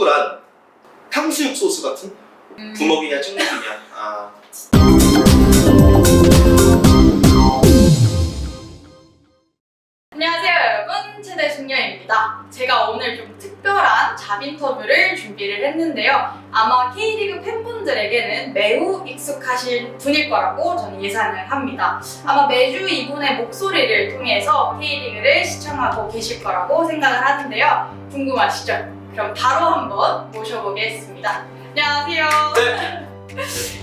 축구란 탕수육 소스 같은 음. 부먹이냐 찍먹이냐. 아. 안녕하세요 여러분 최대 숙녀입니다 제가 오늘 좀 특별한 잡 인터뷰를 준비를 했는데요 아마 K리그 팬분들에게는 매우 익숙하실 분일 거라고 저는 예상을 합니다 아마 매주 이분의 목소리를 통해서 K리그를 시청하고 계실 거라고 생각을 하는데요 궁금하시죠? 그럼 바로 한번 모셔보겠습니다. 안녕하세요. 네.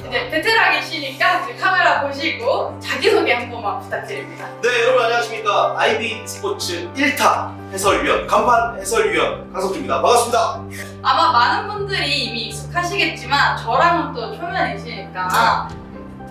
이제 베테랑이시니까 그 카메라 보시고 자기소개 한 번만 부탁드립니다. 네 여러분 안녕하십니까. IB 스포츠 1타 해설위원 간판 해설위원 강석주입니다. 반갑습니다. 아마 많은 분들이 이미 익숙하시겠지만 저랑은 또 초면이시니까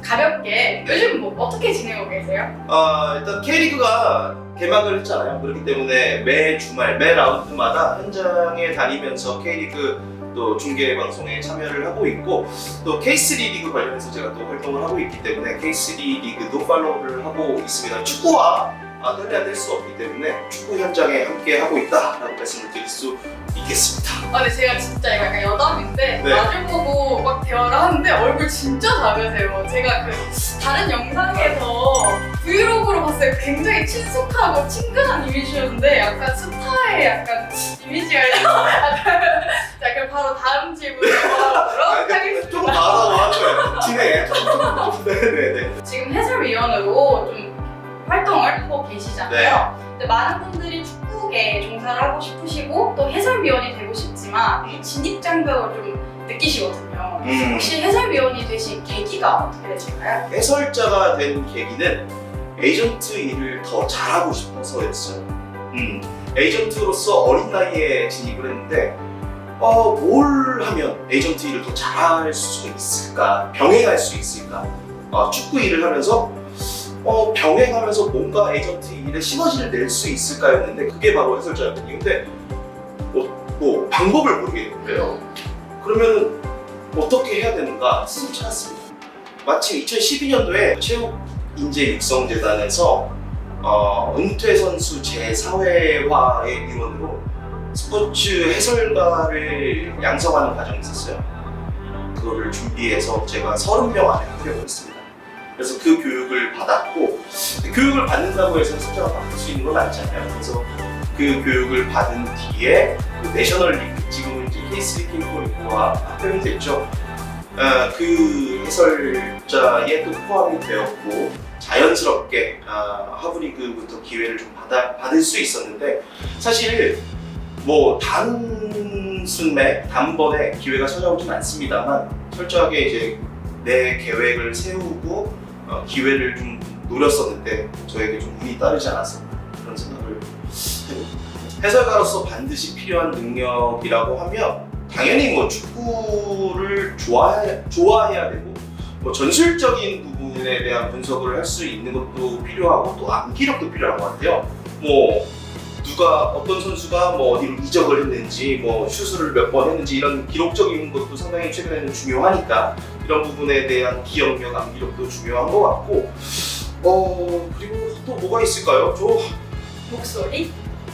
가볍게 요즘 뭐 어떻게 지내고 계세요? 아 일단 K리그가 개막을 했잖아요. 그렇기 때문에 매 주말 매 라운드마다 현장에 다니면서 K리그 또 중계 방송에 참여를 하고 있고 또 K3 리그 관련해서 제가 또 활동을 하고 있기 때문에 K3 리그도 팔로우를 하고 있습니다. 축구와 아, 뗄래야 뗄 수 없기 때문에 축구 현장에 함께 하고 있다라고 말씀을 드릴 수 있겠습니다. 아 근데 제가 진짜 약간 여담인데 네. 마주 보고 막 대화를 하는데 얼굴 진짜 작으세요. 제가 그 다른 영상에서 브이로그로 봤어요 굉장히 친숙하고 친근한 이미지였는데 약간 스타의 약간 이미지가 자 그럼 바로 다음 질문 넘어가도록 아, 그러니까 하겠습니다 조금 나아라고 하는 거예요 진행해 네네네 지금 해설위원으로 좀 활동을 하고 계시잖아요. 네. 근데 많은 분들이 축구계에 종사를 하고 싶으시고 또 해설위원이 되고 싶지만 이 진입 장벽을 좀 느끼시거든요. 음. 혹시 해설위원이 되신 계기가 어떻게 되실까요? 해설자가 된 계기는 에이전트 일을 더 잘하고 싶어서였어요. 음, 에이전트로서 어린 나이에 진입을 했는데 어, 뭘 하면 에이전트 일을 더 잘할 수 있을까? 병행할 수 있을까? 어, 축구 일을 하면서 어, 병행하면서 뭔가 에이전트 일에 시너지를 낼 수 있을까였는데 그게 바로 해설자였거든요. 근데 뭐, 뭐 방법을 모르겠는데요. 그러면 어떻게 해야 되는가 스스로 찾았습니다. 마침 2012년도에 체육 인재 육성 재단에서 어, 은퇴 선수 제4회화의 일원으로 스포츠 해설가를 양성하는 과정이 있었어요. 그거를 준비해서 제가 30명 안에 합격을 했습니다. 그래서 그 교육을 받았고 교육을 받는다고 해서 해설자가 바뀔 수 있는 건 아니잖아요. 그래서 그 교육을 받은 뒤에 그 내셔널 리그 지금 은 이제 K3 킹포리그와 합병이 됐죠. 아, 그 해설자에 또 포함이 되었고 자연스럽게 아, 하브리그부터 기회를 좀 받아, 받을 수 있었는데 사실 뭐 단순에 단번에 기회가 찾아오진 않습니다만 철저하게 이제 내 계획을 세우고 어, 기회를 좀 노렸었는데 저에게 좀 운이 따르지 생각을 해설가로서 반드시 필요한 능력이라고 하면 당연히 뭐 축구를 좋아해, 좋아해야 되고 뭐 전술적인 부분에 대한 분석을 할 수 있는 것도 필요하고 또 암기력도 필요한 것 같아요. 뭐 누가 어떤 선수가 뭐 어디로 이적을 했는지 뭐 슈스를 몇번 했는지 이런 기록적인 것도 상당히 최근에는 중요하니까 이런 부분에 대한 기억력, 암기력도 중요한 것 같고 어 그리고 또 뭐가 있을까요? 저 목소리?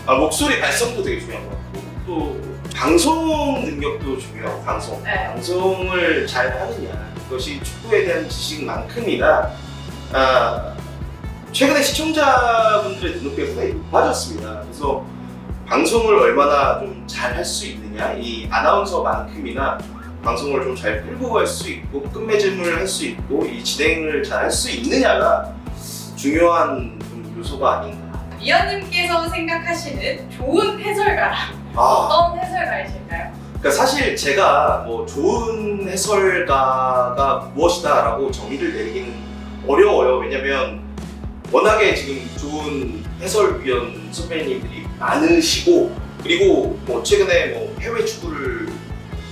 아, 목소리 발성도 되게 중요한 것 같고. 또 방송 능력도 중요하고 방송. 네. 방송을 잘 하느냐. 그것이 축구에 대한 지식만큼이나 아, 최근에 시청자분들의 등록비가 상당히 높아졌습니다. 그래서 방송을 얼마나 좀 잘 할 수 있느냐 이 아나운서만큼이나 방송을 좀 잘 끌고 갈 수 있고 끝맺음을 할 수 있고 이 진행을 잘 할 수 있느냐가 중요한 좀 요소가 아닌가 위원님께서 생각하시는 좋은 해설가 아, 어떤 해설가이실까요? 그러니까 사실 제가 뭐 좋은 해설가가 무엇이다라고 정의를 내리기는 어려워요. 왜냐면 워낙에 지금 좋은 해설위원 선배님들이 많으시고 그리고 뭐 최근에 뭐 해외 축구를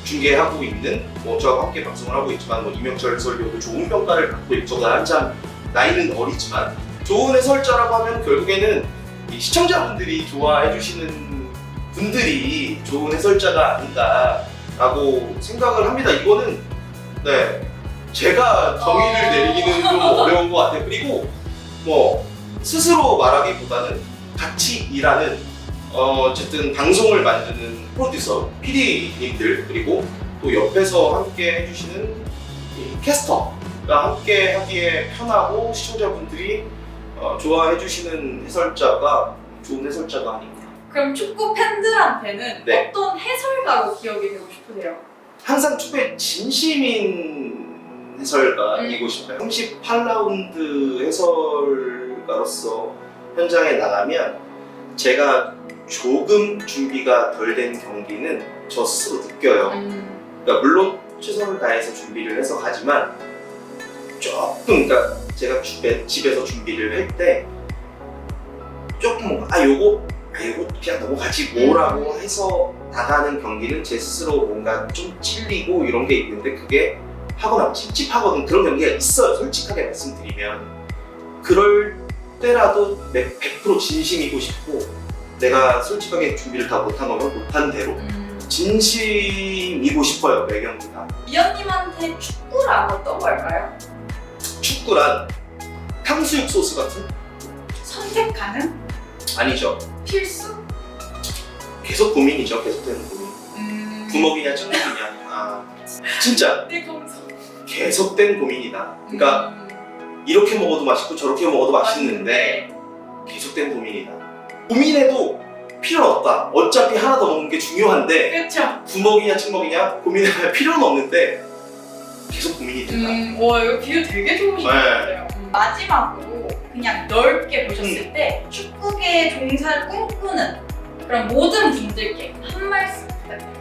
중계하고 있는 뭐 저와 함께 방송을 하고 있지만 뭐 이명철 해설위원도 좋은 평가를 받고 있죠. 한참 나이는 어리지만 좋은 해설자라고 하면 결국에는 이 시청자분들이 좋아해 주시는 분들이 좋은 해설자가 아닌가라고 생각을 합니다. 이거는 네 제가 정의를 어. 내리기는 좀 어려운 것 같아요. 그리고 뭐 스스로 말하기보다는 같이 일하는 어, 어쨌든 방송을 만드는 프로듀서, PD님들 그리고 또 옆에서 함께 해주시는 이 캐스터가 함께 하기에 편하고 시청자분들이 어, 좋아해 주시는 해설자가 좋은 해설자가 아닌가. 그럼 축구 팬들한테는 네. 어떤 해설가로 기억이 되고 싶으세요? 항상 축구의 진심인 해설가이고 싶어요. 38라운드 해설가로서 현장에 나가면 제가 조금 준비가 덜 된 경기는 저 스스로 느껴요. 음. 그러니까 물론 최선을 다해서 준비를 해서 가지만 조금 그러니까 제가 집에, 집에서 준비를 할 때 조금 아 요거 아 요거 그냥 넘어가지 뭐라고 해서 나가는 경기는 제 스스로 뭔가 좀 찔리고 이런 게 있는데 그게 하고 나면 찝찝하거든. 그런 경기가 있어요. 솔직하게 말씀드리면. 그럴 때라도 100% 진심이고 싶고 내가 솔직하게 준비를 다 못한 거면 못한 대로 음. 진심이고 싶어요 매 경기가. 이현님한테 축구란 어떤 걸까요? 축구란 탕수육 소스 같은? 선택 가능? 아니죠 필수? 계속 고민이죠 계속되는 고민 음. 구멍이냐 ጭ먹이냐 아 진짜 내 감성. 계속된 고민이다 그러니까 음. 이렇게 먹어도 맛있고 저렇게 먹어도 맛있는데 계속된 고민이다 고민해도 필요 없다 어차피 하나 더 먹는 게 중요한데 그렇죠. 구멍이냐 찍먹이냐 고민해봐야 필요는 없는데 계속 고민이 된다 음, 와 이거 비유 되게 좋으신 것 네. 같아요. 음. 마지막으로 그냥 넓게 보셨을 때 축구계에 종사를 꿈꾸는 그런 모든 분들께 한 말씀 부탁드립니다.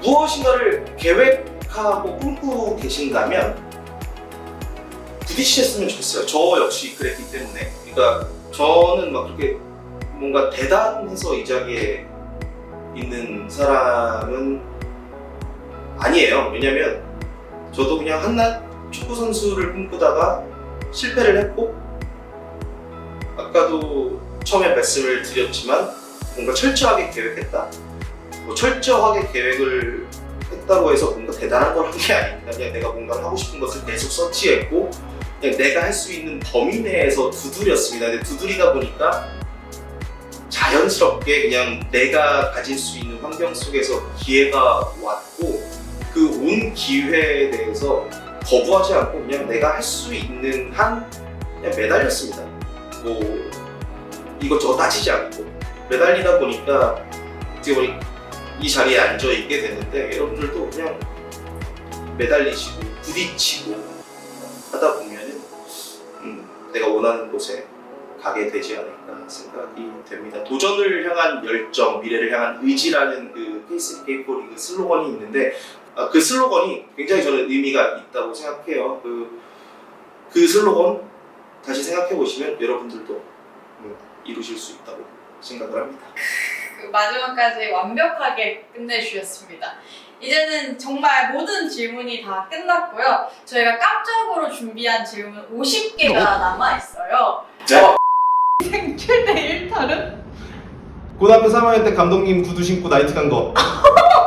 무엇인가를 계획하고 꿈꾸고 계신다면 부딪히셨으면 좋겠어요. 저 역시 그랬기 때문에. 그러니까 저는 막 그렇게 뭔가 대단해서 이 자리에 있는 사람은 아니에요. 왜냐면 저도 그냥 한낱 축구 선수를 꿈꾸다가 실패를 했고 아까도 처음에 말씀을 드렸지만 뭔가 철저하게 계획했다. 뭐 철저하게 계획을 했다고 해서 뭔가 대단한 걸 한 게 아닙니다. 그냥 내가 뭔가를 하고 싶은 것을 계속 서치했고 그냥 내가 할 수 있는 범위 내에서 두드렸습니다. 근데 두드리다 보니까 자연스럽게 그냥 내가 가질 수 있는 환경 속에서 기회가 왔고 그 온 기회에 대해서 거부하지 않고 그냥 내가 할 수 있는 한 그냥 매달렸습니다. 뭐 이것저것 따지지 않고 매달리다 보니까 어떻게 보니 이 자리에 앉아 있게 되는데 여러분들도 그냥 매달리시고 부딪히고 하다 보면은 음, 내가 원하는 곳에 가게 되지 않을까 생각이 됩니다. 도전을 향한 열정, 미래를 향한 의지라는 그 KCK 리그 슬로건이 있는데 아, 그 슬로건이 굉장히 저는 의미가 있다고 생각해요. 그, 그 슬로건 다시 생각해 보시면 여러분들도 음, 이루실 수 있다고 생각을 합니다. 그 마지막까지 완벽하게 끝내주셨습니다. 이제는 정말 모든 질문이 다 끝났고요. 저희가 깜짝으로 준비한 질문 50개가 남아 있어요. 자, 최대 1탈은? 고등학교 3학년 때 감독님 구두 신고 나이트 간 거.